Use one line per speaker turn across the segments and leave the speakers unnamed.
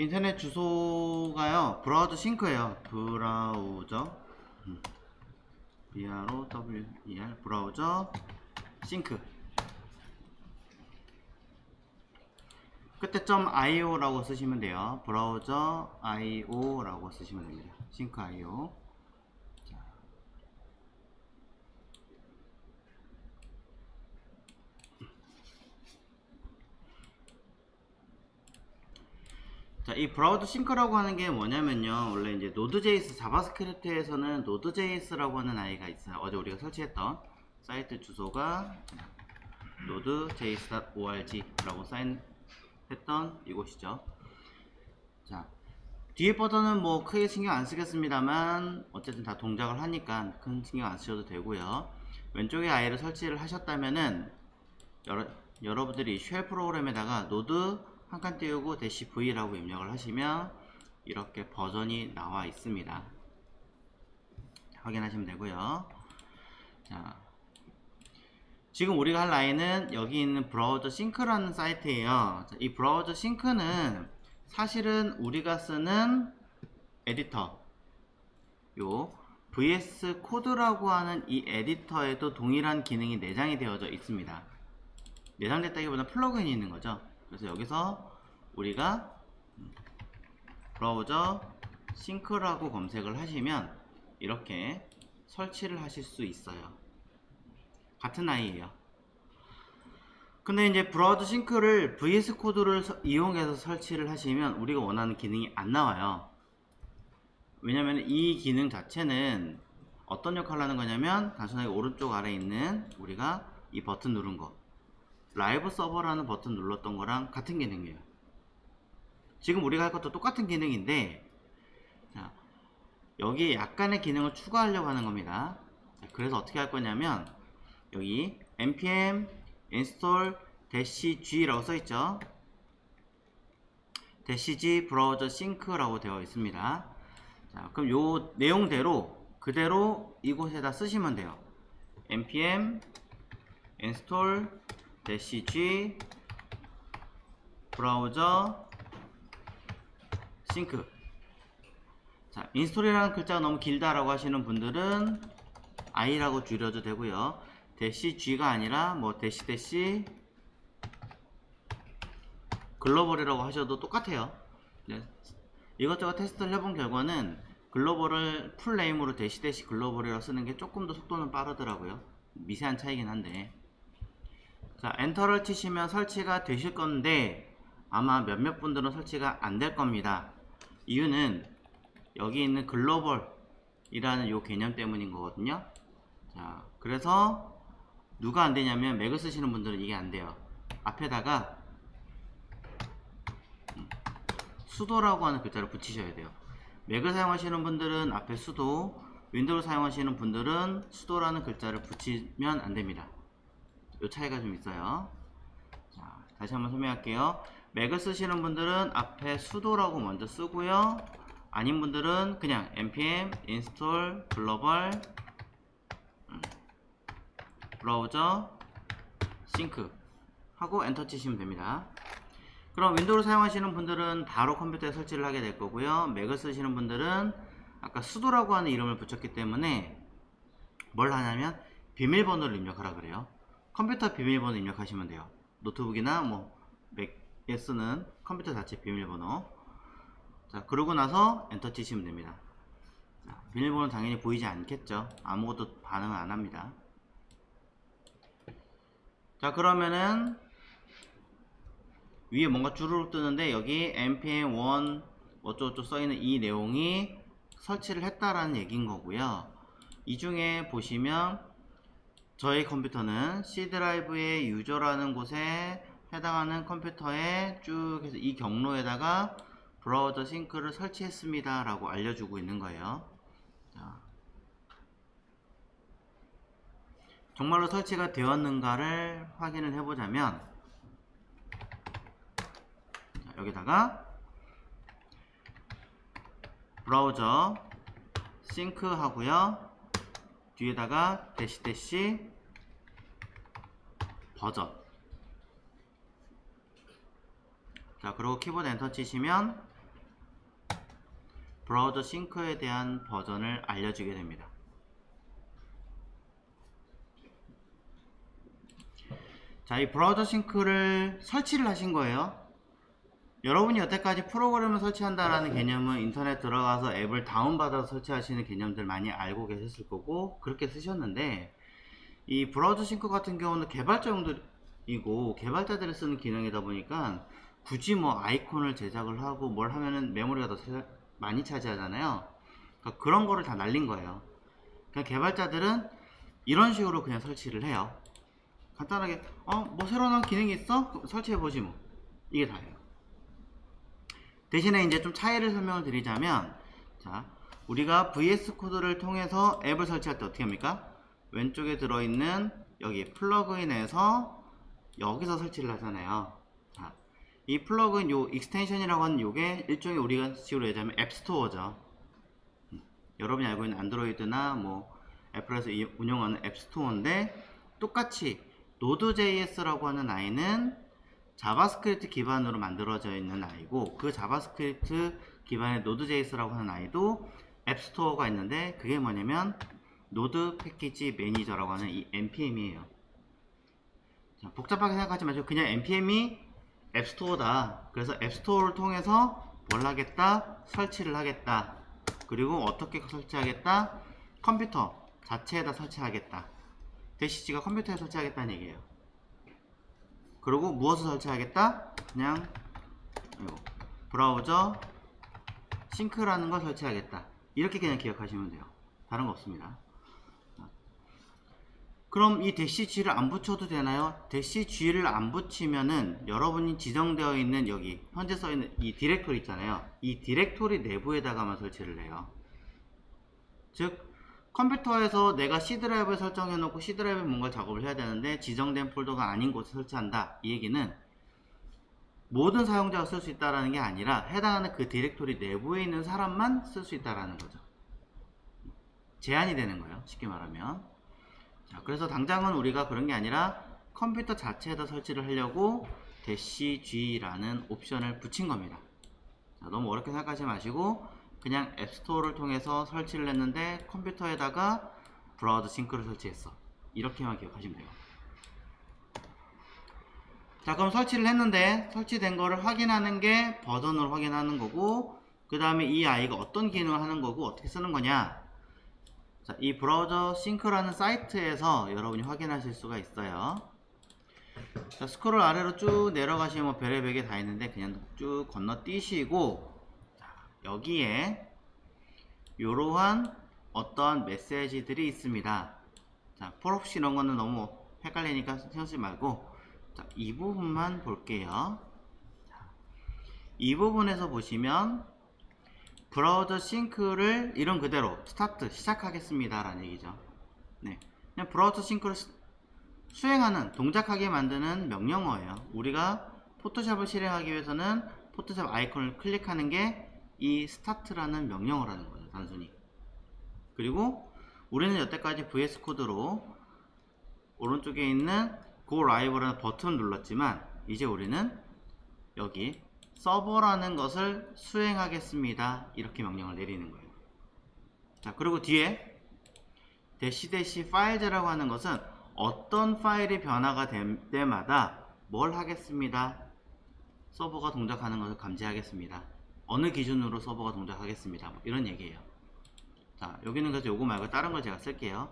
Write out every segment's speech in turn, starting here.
인터넷 주소가요 브라우저 싱크예요. 브라우저. 음. B-R-O-W-E-R 브라우저 싱크. 끝에 .io라고 쓰시면 돼요. 브라우저 io라고 쓰시면 됩니다. 싱크 io 자, 이 브라우저 싱크라고 하는 게 뭐냐면요. 원래 이제 노드.js 자바스크립트에서는 노드.js라고 하는 아이가 있어요. 어제 우리가 설치했던 사이트 주소가 node.js.org라고 사인했던 이곳이죠. 자, 뒤에 버전은 뭐 크게 신경 안 쓰겠습니다만 어쨌든 다 동작을 하니까 큰 신경 안 쓰셔도 되고요. 왼쪽에 아이를 설치를 하셨다면은 여러, 여러분들이 쉘 프로그램에다가 노드 한 칸 띄우고 대시 V라고 입력을 하시면 이렇게 버전이 나와 있습니다. 확인하시면 되고요. 자, 지금 우리가 할 라인은 여기 있는 브라우저 싱크라는 사이트예요. 자, 이 브라우저 싱크는 사실은 우리가 쓰는 에디터 요 VS 코드라고 하는 이 에디터에도 동일한 기능이 내장이 되어져 있습니다. 내장됐다기보다 플러그인이 있는 거죠. 그래서 여기서 우리가 브라우저 싱크라고 검색을 하시면 이렇게 설치를 하실 수 있어요. 같은 아이예요. 근데 이제 브라우저 싱크를 VS 코드를 서- 이용해서 설치를 하시면 우리가 원하는 기능이 안 나와요. 왜냐면 이 기능 자체는 어떤 역할을 하는 거냐면 단순하게 오른쪽 아래에 있는 우리가 이 버튼 누른 거 라이브 서버라는 버튼 눌렀던 거랑 같은 기능이에요. 지금 우리가 할 것도 똑같은 기능인데 자, 여기에 약간의 기능을 추가하려고 하는 겁니다. 자, 그래서 어떻게 할 거냐면 여기 npm install g라고 써 있죠. g 브라우저 싱크라고 되어 있습니다. 자, 그럼 요 내용대로 그대로 이곳에다 쓰시면 돼요. npm install g 브라우저 싱크. 자 인스톨이라는 글자가 너무 길다라고 하시는 분들은 i라고 줄여도 되고요. 대시 g가 아니라 뭐 대시 대시 글로벌이라고 하셔도 똑같아요. 네. 이것저것 테스트를 해본 결과는 글로벌을 풀네임으로 대시 대시 글로벌이라고 쓰는 게 조금 더 속도는 빠르더라고요. 미세한 차이긴 한데 자 엔터를 치시면 설치가 되실 건데 아마 몇몇 분들은 설치가 안 될 겁니다. 이유는 여기 있는 글로벌 이라는 요 개념 때문인 거거든요. 자 그래서 누가 안 되냐면 맥을 쓰시는 분들은 이게 안 돼요. 앞에다가 음, 수도라고 하는 글자를 붙이셔야 돼요. 맥을 사용하시는 분들은 앞에 수도 윈도우를 사용하시는 분들은 수도라는 글자를 붙이면 안 됩니다 요 차이가 좀 있어요. 자, 다시 한번 설명할게요. 맥을 쓰시는 분들은 앞에 수도라고 먼저 쓰고요. 아닌 분들은 그냥 npm install global 음, 브라우저 싱크 하고 엔터 치시면 됩니다. 그럼 윈도우를 사용하시는 분들은 바로 컴퓨터에 설치를 하게 될 거고요. 맥을 쓰시는 분들은 아까 수도라고 하는 이름을 붙였기 때문에 뭘 하냐면 비밀번호를 입력하라 그래요. 컴퓨터 비밀번호 입력하시면 돼요. 노트북이나 뭐 맥에 쓰는 컴퓨터 자체 비밀번호. 자, 그러고 나서 엔터 치시면 됩니다. 자, 비밀번호 당연히 보이지 않겠죠. 아무것도 반응을 안 합니다. 자, 그러면은 위에 뭔가 주르륵 뜨는데 여기 npm1 어쩌고저쩌고 써있는 이 내용이 설치를 했다라는 얘기인 거고요. 이 중에 보시면 저희 컴퓨터는 C 드라이브의 유저라는 곳에 해당하는 컴퓨터에 쭉 해서 이 경로에다가 브라우저 싱크를 설치했습니다 라고 알려주고 있는 거예요. 자, 정말로 설치가 되었는가를 확인을 해보자면 자, 여기다가 브라우저 싱크 하고요. 뒤에다가 대시 대시 버전 자 그리고 키보드 엔터 치시면 브라우저 싱크에 대한 버전을 알려주게 됩니다. 자, 이 브라우저 싱크를 설치를 하신 거예요. 여러분이 여태까지 프로그램을 설치한다라는 개념은 인터넷 들어가서 앱을 다운받아서 설치하시는 개념들 많이 알고 계셨을 거고 그렇게 쓰셨는데 이 브라우저 싱크 같은 경우는 개발자 용도이고 개발자들이 쓰는 기능이다 보니까 굳이 뭐 아이콘을 제작을 하고 뭘 하면은 메모리가 더 차- 많이 차지하잖아요. 그러니까 그런 거를 다 날린 거예요. 그냥 개발자들은 이런 식으로 그냥 설치를 해요. 간단하게 어 뭐 새로 나온 기능이 있어? 그럼 설치해 보지 뭐 이게 다예요. 대신에 이제 좀 차이를 설명을 드리자면 자 우리가 VS 코드를 통해서 앱을 설치할 때 어떻게 합니까? 왼쪽에 들어있는 여기 플러그인에서 여기서 설치를 하잖아요. 자, 이 플러그인 요 익스텐션이라고 하는 요게 일종의 우리가 식으로 얘기하면 앱스토어죠. 음, 여러분이 알고 있는 안드로이드나 뭐 애플에서 이- 운영하는 앱스토어인데 똑같이 Node.js라고 하는 아이는 자바스크립트 기반으로 만들어져 있는 아이고 그 자바스크립트 기반의 Node.js라고 하는 아이도 앱스토어가 있는데 그게 뭐냐면 노드 패키지 매니저라고 하는 이 npm이에요. 자, 복잡하게 생각하지 마시고 그냥 npm이 앱스토어다. 그래서 앱스토어를 통해서 뭘 하겠다? 설치를 하겠다. 그리고 어떻게 설치하겠다? 컴퓨터 자체에다 설치하겠다. 대시지가 컴퓨터에 설치하겠다는 얘기예요. 그리고 무엇을 설치하겠다? 그냥 이거, 브라우저 싱크라는 걸 설치하겠다. 이렇게 그냥 기억하시면 돼요. 다른 거 없습니다. 그럼 이 대시 G를 안 붙여도 되나요? 대시 G를 안 붙이면은 여러분이 지정되어 있는 여기 현재 써 있는 이 디렉토리 있잖아요. 이 디렉토리 내부에다가만 설치를 해요. 즉 컴퓨터에서 내가 C 드라이브에 설정해 놓고 C 드라이브에 뭔가 작업을 해야 되는데 지정된 폴더가 아닌 곳에 설치한다. 이 얘기는 모든 사용자가 쓸 수 있다라는 게 아니라 해당하는 그 디렉토리 내부에 있는 사람만 쓸 수 있다라는 거죠. 제한이 되는 거예요. 쉽게 말하면. 자, 그래서 당장은 우리가 그런 게 아니라 컴퓨터 자체에다 설치를 하려고 G라는 옵션을 붙인 겁니다. 자, 너무 어렵게 생각하지 마시고 그냥 앱스토어를 통해서 설치를 했는데 컴퓨터에다가 브라우저 싱크를 설치했어. 이렇게만 기억하시면 돼요. 자, 그럼 설치를 했는데 설치된 거를 확인하는 게 버전으로 확인하는 거고 그 다음에 이 아이가 어떤 기능을 하는 거고 어떻게 쓰는 거냐 자, 이 브라우저 싱크라는 사이트에서 여러분이 확인하실 수가 있어요. 자, 스크롤 아래로 쭉 내려가시면 뭐 별의별 게 다 있는데 그냥 쭉 건너뛰시고 자, 여기에 이러한 어떠한 메시지들이 있습니다. 자, 폴옵시 이런 거는 너무 헷갈리니까 쓰지 말고 자, 이 부분만 볼게요. 자, 이 부분에서 보시면 브라우저 싱크를 이런 그대로 스타트 시작하겠습니다 라는 얘기죠. 네, 그냥 브라우저 싱크를 수- 수행하는 동작하게 만드는 명령어예요. 우리가 포토샵을 실행하기 위해서는 포토샵 아이콘을 클릭하는 게 이 스타트라는 명령어라는 거죠 단순히. 그리고 우리는 여태까지 VS 코드로 오른쪽에 있는 Go Live라는 버튼을 눌렀지만 이제 우리는 여기 서버라는 것을 수행하겠습니다. 이렇게 명령을 내리는 거예요. 자, 그리고 뒤에 대시 대시 파일즈라고 하는 것은 어떤 파일이 변화가 될 때마다 뭘 하겠습니다. 서버가 동작하는 것을 감지하겠습니다. 어느 기준으로 서버가 동작하겠습니다. 뭐 이런 얘기예요. 자, 여기는 그래서 요거 말고 다른 걸 제가 쓸게요.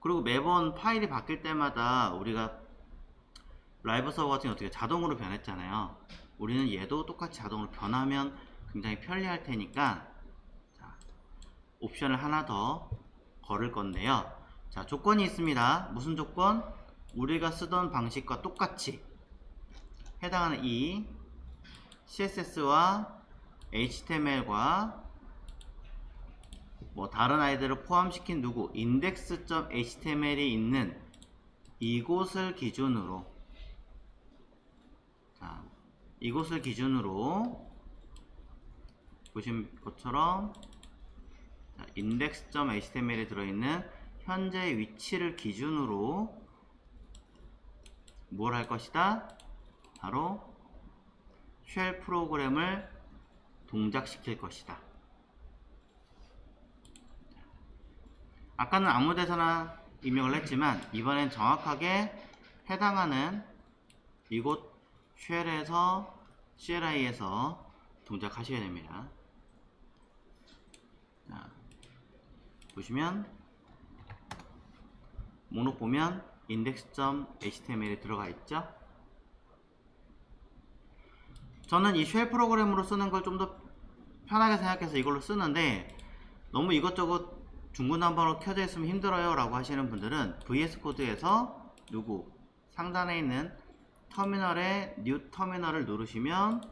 그리고 매번 파일이 바뀔 때마다 우리가 라이브 서버 같은 게 어떻게 자동으로 변했잖아요. 우리는 얘도 똑같이 자동으로 변하면 굉장히 편리할 테니까 자, 옵션을 하나 더 걸을 건데요. 자, 조건이 있습니다. 무슨 조건? 우리가 쓰던 방식과 똑같이 해당하는 이 CSS와 HTML과 뭐 다른 아이들을 포함시킨 누구 index.html이 있는 이곳을 기준으로 자, 이곳을 기준으로 보신 것처럼 자, index.html에 들어있는 현재 위치를 기준으로 뭘 할 것이다? 바로 쉘 프로그램을 동작시킬 것이다. 아까는 아무 데서나 입력을 했지만 이번엔 정확하게 해당하는 이곳 쉘에서 CLI에서 동작하셔야 됩니다. 자, 보시면 목록 보면 index.html이 들어가 있죠. 저는 이 쉘 프로그램으로 쓰는 걸 좀 더 편하게 생각해서 이걸로 쓰는데 너무 이것저것 중구난방으로 켜져 있으면 힘들어요 라고 하시는 분들은 VS 코드에서 누구 상단에 있는 터미널에 뉴 터미널을 누르시면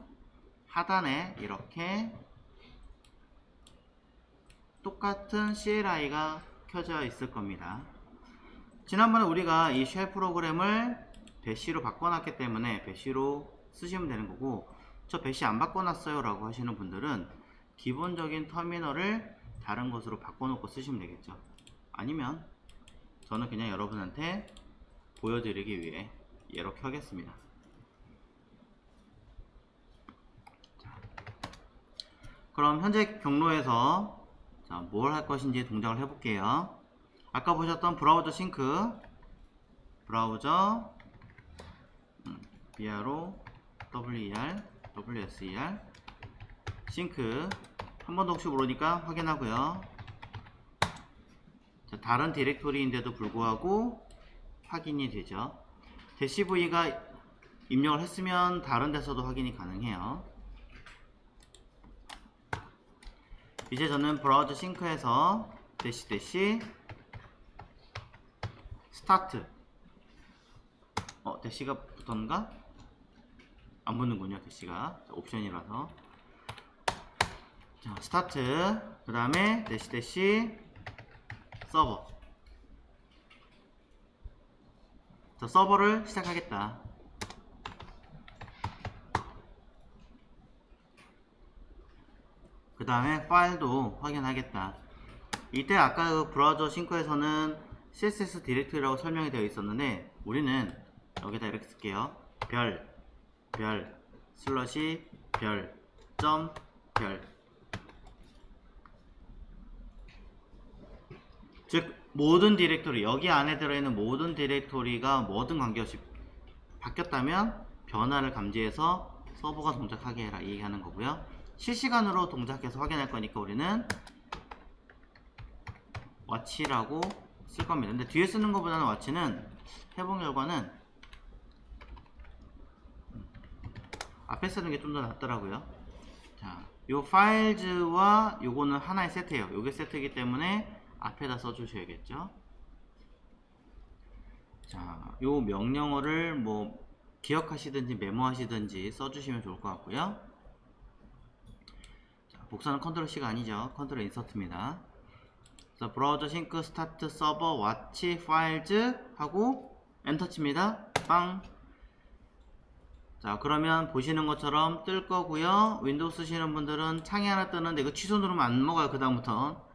하단에 이렇게 똑같은 CLI가 켜져 있을 겁니다. 지난번에 우리가 이 쉘 프로그램을 배시로 바꿔놨기 때문에 배시로 쓰시면 되는 거고 저 배시 안 바꿔놨어요 라고 하시는 분들은 기본적인 터미널을 다른 것으로 바꿔놓고 쓰시면 되겠죠 아니면 저는 그냥 여러분한테 보여드리기 위해 얘로 켜겠습니다. 자, 그럼 현재 경로에서 뭘 할 것인지 동작을 해볼게요. 아까 보셨던 브라우저 싱크 브라우저 음, BRO WER WSER 싱크. 한 번 더 혹시 모르니까 확인하고요. 자, 다른 디렉토리인데도 불구하고 확인이 되죠 대시 V가 입력을 했으면 다른 데서도 확인이 가능해요. 이제 저는 브라우저 싱크에서 대시 대시 스타트. 어 대시가 붙었는가? 안 붙는군요 대시가. 자, 옵션이라서. 자 스타트. 그 다음에 대시 대시 서버 자 서버를 시작하겠다. 그 다음에 파일도 확인하겠다. 이때 아까 그 브라우저 싱크에서는 CSS 디렉토리라고 설명이 되어 있었는데 우리는 여기다 이렇게 쓸게요. 별, 별, 슬러시, 별, 점, 별. 즉 모든 디렉토리 여기 안에 들어있는 모든 디렉토리가 뭐든 관계없이 바뀌었다면 변화를 감지해서 서버가 동작하게 해라 이 얘기하는 거고요. 실시간으로 동작해서 확인할 거니까 우리는 와치라고 쓸 겁니다. 근데 뒤에 쓰는 것보다는 와치는 해본 결과는 앞에 쓰는 게 좀 더 낫더라고요. 자, 요 파일즈와 요거는 하나의 세트예요. 요게 세트이기 때문에 앞에다 써주셔야겠죠. 자, 요 명령어를 뭐 기억하시든지 메모하시든지 써주시면 좋을 것 같고요. 자, 복사는 컨트롤 C가 아니죠. 컨트롤 인서트입니다. 자, 브라우저 싱크 스타트 서버 와치 파일즈 하고 엔터 칩니다. 빵. 자, 그러면 보시는 것처럼 뜰 거고요. 윈도우 쓰시는 분들은 창이 하나 뜨는데 이거 취소 누르면 안 먹어요. 그 다음부터.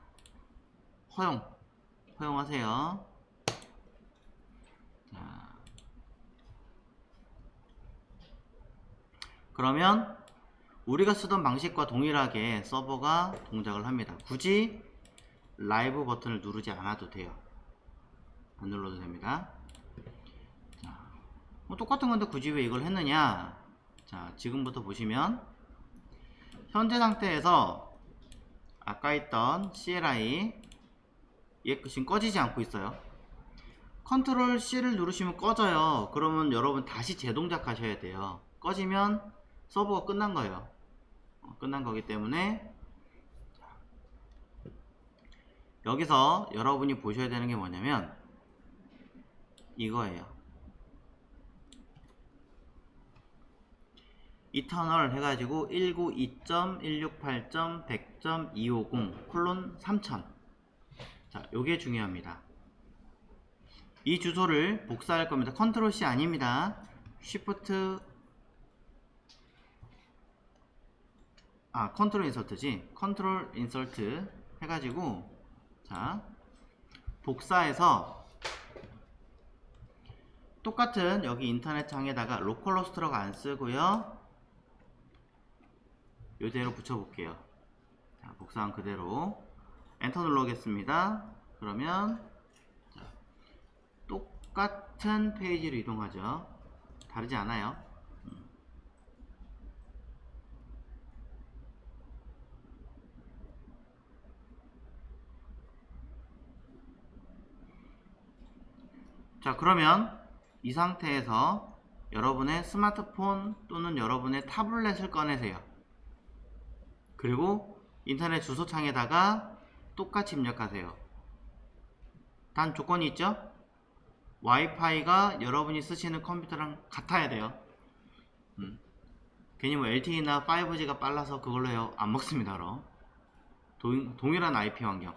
허용. 허용하세요. 자, 그러면 우리가 쓰던 방식과 동일하게 서버가 동작을 합니다. 굳이 라이브 버튼을 누르지 않아도 돼요. 안 눌러도 됩니다. 자, 뭐 똑같은 건데 굳이 왜 이걸 했느냐? 자 지금부터 보시면 현재 상태에서 아까 있던 CLI 얘 지금 꺼지지 않고 있어요. 컨트롤 C를 누르시면 꺼져요. 그러면 여러분 다시 재동작 하셔야 돼요. 꺼지면 서버가 끝난 거예요. 어, 끝난 거기 때문에 여기서 여러분이 보셔야 되는 게 뭐냐면 이거예요. 이터널 해가지고 192.168.100.250 콜론 3000 자, 요게 중요합니다. 이 주소를 복사할 겁니다. 컨트롤 C 아닙니다. 쉬프트 아, 컨트롤 인서트지. 컨트롤 인서트 해 가지고 자 복사해서 똑같은 여기 인터넷 창에다가 로컬로스트로가 안 쓰고요. 요대로 붙여볼게요. 자, 복사한 그대로 엔터 눌러보겠습니다. 그러면 자, 똑같은 페이지로 이동하죠. 다르지 않아요. 음. 자, 그러면 이 상태에서 여러분의 스마트폰 또는 여러분의 타블렛을 꺼내세요. 그리고 인터넷 주소창에다가 똑같이 입력하세요. 단 조건이 있죠? 와이파이가 여러분이 쓰시는 컴퓨터랑 같아야 돼요. 음. 괜히 뭐 LTE나 5G가 빨라서 그걸로 해요. 안 먹습니다. 그럼. 동, 동일한 IP 환경.